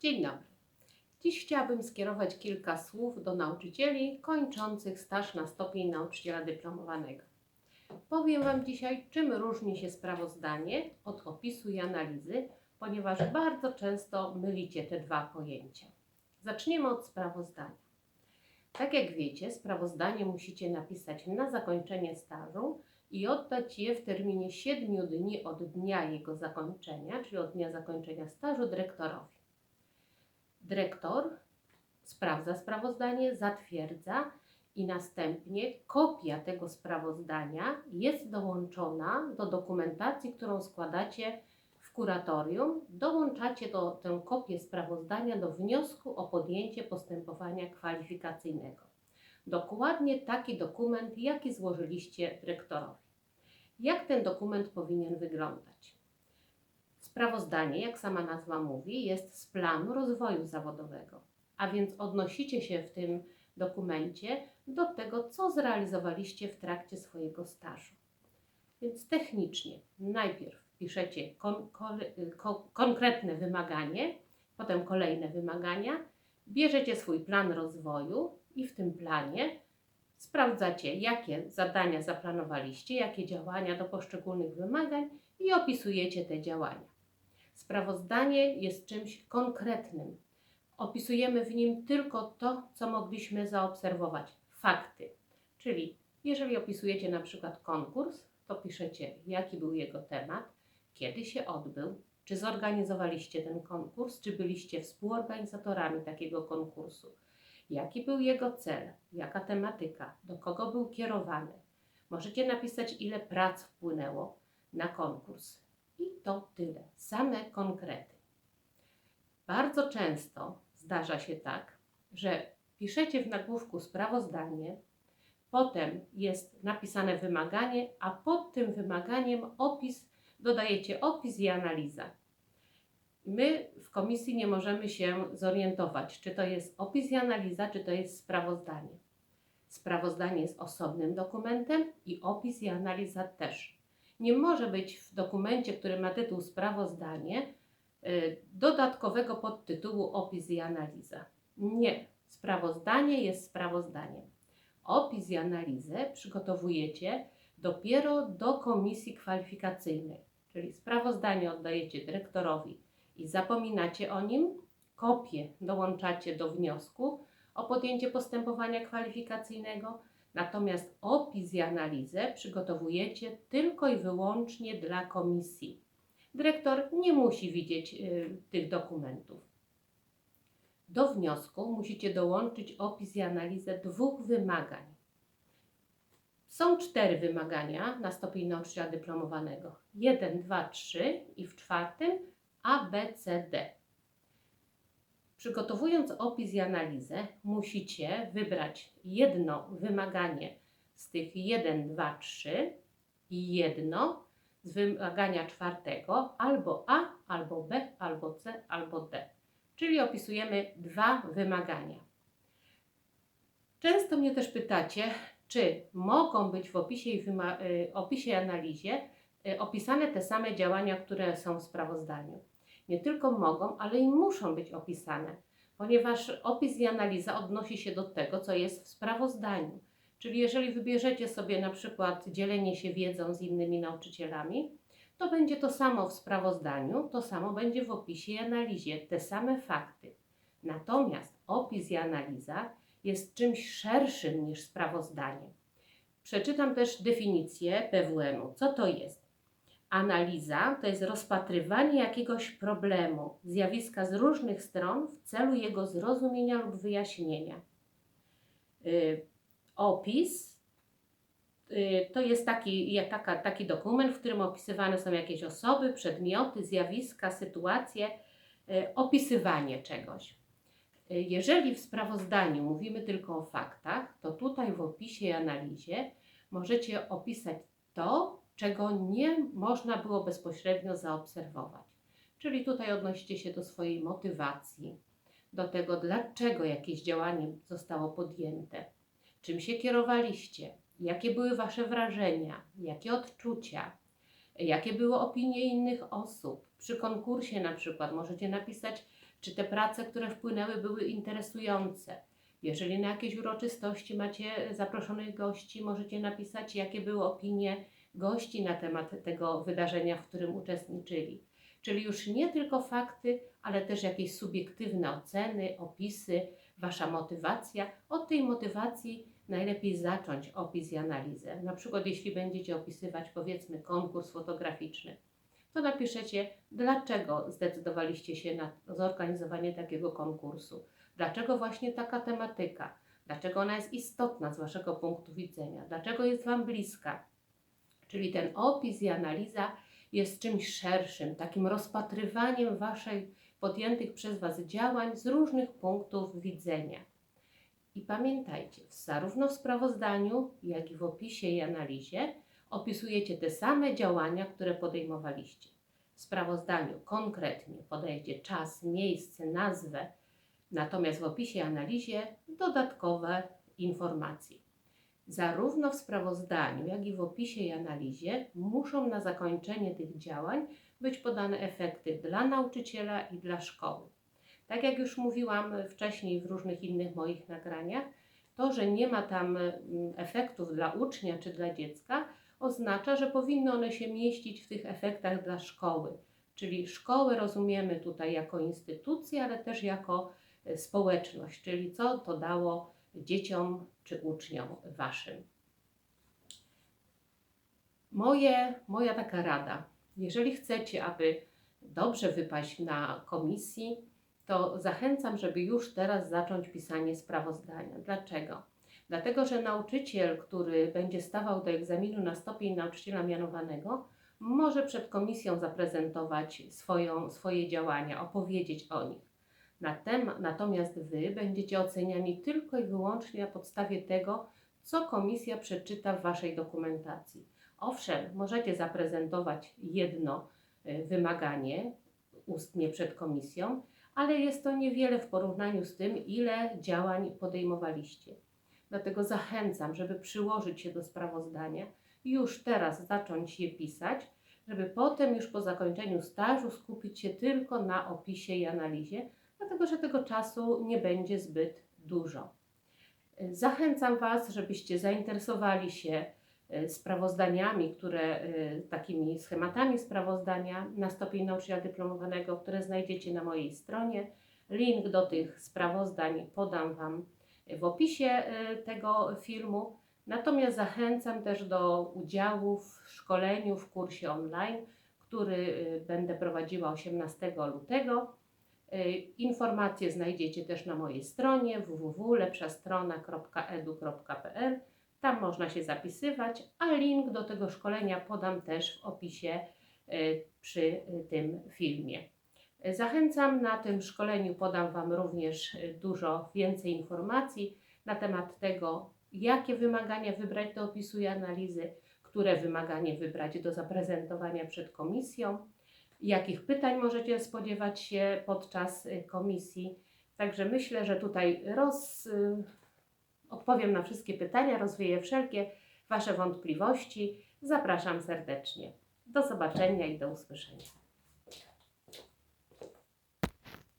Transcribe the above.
Dzień dobry. Dziś chciałabym skierować kilka słów do nauczycieli kończących staż na stopień nauczyciela dyplomowanego. Powiem Wam dzisiaj, czym różni się sprawozdanie od opisu i analizy, ponieważ bardzo często mylicie te dwa pojęcia. Zaczniemy od sprawozdania. Tak jak wiecie, sprawozdanie musicie napisać na zakończenie stażu i oddać je w terminie 7 dni od dnia jego zakończenia, czyli od dnia zakończenia stażu dyrektorowi. Dyrektor sprawdza sprawozdanie, zatwierdza i następnie kopia tego sprawozdania jest dołączona do dokumentacji, którą składacie w kuratorium. Dołączacie do, tę kopię sprawozdania do wniosku o podjęcie postępowania kwalifikacyjnego. Dokładnie taki dokument, jaki złożyliście dyrektorowi. Jak ten dokument powinien wyglądać? Sprawozdanie, jak sama nazwa mówi, jest z planu rozwoju zawodowego, a więc odnosicie się w tym dokumencie do tego, co zrealizowaliście w trakcie swojego stażu. Więc technicznie najpierw piszecie kon, kon, ko, konkretne wymaganie, potem kolejne wymagania, bierzecie swój plan rozwoju i w tym planie sprawdzacie, jakie zadania zaplanowaliście, jakie działania do poszczególnych wymagań i opisujecie te działania. Sprawozdanie jest czymś konkretnym. Opisujemy w nim tylko to, co mogliśmy zaobserwować fakty. Czyli jeżeli opisujecie na przykład konkurs, to piszecie, jaki był jego temat, kiedy się odbył, czy zorganizowaliście ten konkurs, czy byliście współorganizatorami takiego konkursu, jaki był jego cel, jaka tematyka, do kogo był kierowany. Możecie napisać, ile prac wpłynęło na konkurs. I to tyle, same konkrety. Bardzo często zdarza się tak, że piszecie w nagłówku sprawozdanie, potem jest napisane wymaganie, a pod tym wymaganiem opis, dodajecie opis i analiza. My w komisji nie możemy się zorientować, czy to jest opis i analiza, czy to jest sprawozdanie. Sprawozdanie jest osobnym dokumentem i opis i analiza też. Nie może być w dokumencie, który ma tytuł sprawozdanie, y, dodatkowego podtytułu opis i analiza. Nie. Sprawozdanie jest sprawozdaniem. Opis i analizę przygotowujecie dopiero do komisji kwalifikacyjnej, czyli sprawozdanie oddajecie dyrektorowi i zapominacie o nim, kopię dołączacie do wniosku o podjęcie postępowania kwalifikacyjnego, natomiast opis i analizę przygotowujecie tylko i wyłącznie dla komisji. Dyrektor nie musi widzieć y, tych dokumentów. Do wniosku musicie dołączyć opis i analizę dwóch wymagań. Są cztery wymagania na stopień nauczyciela dyplomowanego. 1, 2, 3 i w czwartym A, B, C, D. Przygotowując opis i analizę, musicie wybrać jedno wymaganie z tych 1, 2, 3 i jedno z wymagania czwartego albo A, albo B, albo C, albo D. Czyli opisujemy dwa wymagania. Często mnie też pytacie, czy mogą być w opisie i, y, opisie i analizie y, opisane te same działania, które są w sprawozdaniu. Nie tylko mogą, ale i muszą być opisane, ponieważ opis i analiza odnosi się do tego, co jest w sprawozdaniu. Czyli jeżeli wybierzecie sobie na przykład dzielenie się wiedzą z innymi nauczycielami, to będzie to samo w sprawozdaniu, to samo będzie w opisie i analizie, te same fakty. Natomiast opis i analiza jest czymś szerszym niż sprawozdanie. Przeczytam też definicję PWM-u. Co to jest? Analiza to jest rozpatrywanie jakiegoś problemu, zjawiska z różnych stron w celu jego zrozumienia lub wyjaśnienia. Yy, opis yy, to jest taki, jak taka, taki dokument, w którym opisywane są jakieś osoby, przedmioty, zjawiska, sytuacje, yy, opisywanie czegoś. Jeżeli w sprawozdaniu mówimy tylko o faktach, to tutaj w opisie i analizie możecie opisać to, czego nie można było bezpośrednio zaobserwować. Czyli tutaj odnosicie się do swojej motywacji, do tego, dlaczego jakieś działanie zostało podjęte, czym się kierowaliście, jakie były Wasze wrażenia, jakie odczucia, jakie były opinie innych osób. Przy konkursie na przykład możecie napisać, czy te prace, które wpłynęły, były interesujące. Jeżeli na jakieś uroczystości macie zaproszonych gości, możecie napisać, jakie były opinie gości na temat tego wydarzenia, w którym uczestniczyli. Czyli już nie tylko fakty, ale też jakieś subiektywne oceny, opisy, Wasza motywacja. Od tej motywacji najlepiej zacząć opis i analizę. Na przykład, jeśli będziecie opisywać, powiedzmy, konkurs fotograficzny, to napiszecie, dlaczego zdecydowaliście się na zorganizowanie takiego konkursu. Dlaczego właśnie taka tematyka? Dlaczego ona jest istotna z Waszego punktu widzenia? Dlaczego jest Wam bliska? Czyli ten opis i analiza jest czymś szerszym, takim rozpatrywaniem Waszej podjętych przez Was działań z różnych punktów widzenia. I pamiętajcie, zarówno w sprawozdaniu, jak i w opisie i analizie opisujecie te same działania, które podejmowaliście. W sprawozdaniu konkretnie podajecie czas, miejsce, nazwę, natomiast w opisie i analizie dodatkowe informacje. Zarówno w sprawozdaniu, jak i w opisie i analizie muszą na zakończenie tych działań być podane efekty dla nauczyciela i dla szkoły. Tak jak już mówiłam wcześniej w różnych innych moich nagraniach, to, że nie ma tam mm, efektów dla ucznia czy dla dziecka, oznacza, że powinny one się mieścić w tych efektach dla szkoły. Czyli szkołę rozumiemy tutaj jako instytucję, ale też jako e, społeczność, czyli co to dało dzieciom czy uczniom waszym. Moje, moja taka rada, jeżeli chcecie, aby dobrze wypaść na komisji, to zachęcam, żeby już teraz zacząć pisanie sprawozdania. Dlaczego? Dlatego, że nauczyciel, który będzie stawał do egzaminu na stopień nauczyciela mianowanego, może przed komisją zaprezentować swoją, swoje działania, opowiedzieć o nich. Natomiast Wy będziecie oceniani tylko i wyłącznie na podstawie tego, co komisja przeczyta w Waszej dokumentacji. Owszem, możecie zaprezentować jedno y, wymaganie ustnie przed komisją, ale jest to niewiele w porównaniu z tym, ile działań podejmowaliście. Dlatego zachęcam, żeby przyłożyć się do sprawozdania i już teraz zacząć je pisać, żeby potem już po zakończeniu stażu skupić się tylko na opisie i analizie, dlatego że tego czasu nie będzie zbyt dużo. Zachęcam Was, żebyście zainteresowali się e, sprawozdaniami, które, e, takimi schematami sprawozdania na stopień nauczyciela dyplomowanego, które znajdziecie na mojej stronie. Link do tych sprawozdań podam Wam w opisie e, tego filmu. Natomiast zachęcam też do udziału w szkoleniu w kursie online, który będę prowadziła 18 lutego. Informacje znajdziecie też na mojej stronie www.lepszastrona.edu.pl. Tam można się zapisywać, a link do tego szkolenia podam też w opisie przy tym filmie. Zachęcam, na tym szkoleniu podam Wam również dużo więcej informacji na temat tego, jakie wymagania wybrać do opisu i analizy, które wymaganie wybrać do zaprezentowania przed komisją jakich pytań możecie spodziewać się podczas y, komisji. Także myślę, że tutaj roz, y, odpowiem na wszystkie pytania, rozwieję wszelkie Wasze wątpliwości. Zapraszam serdecznie. Do zobaczenia i do usłyszenia.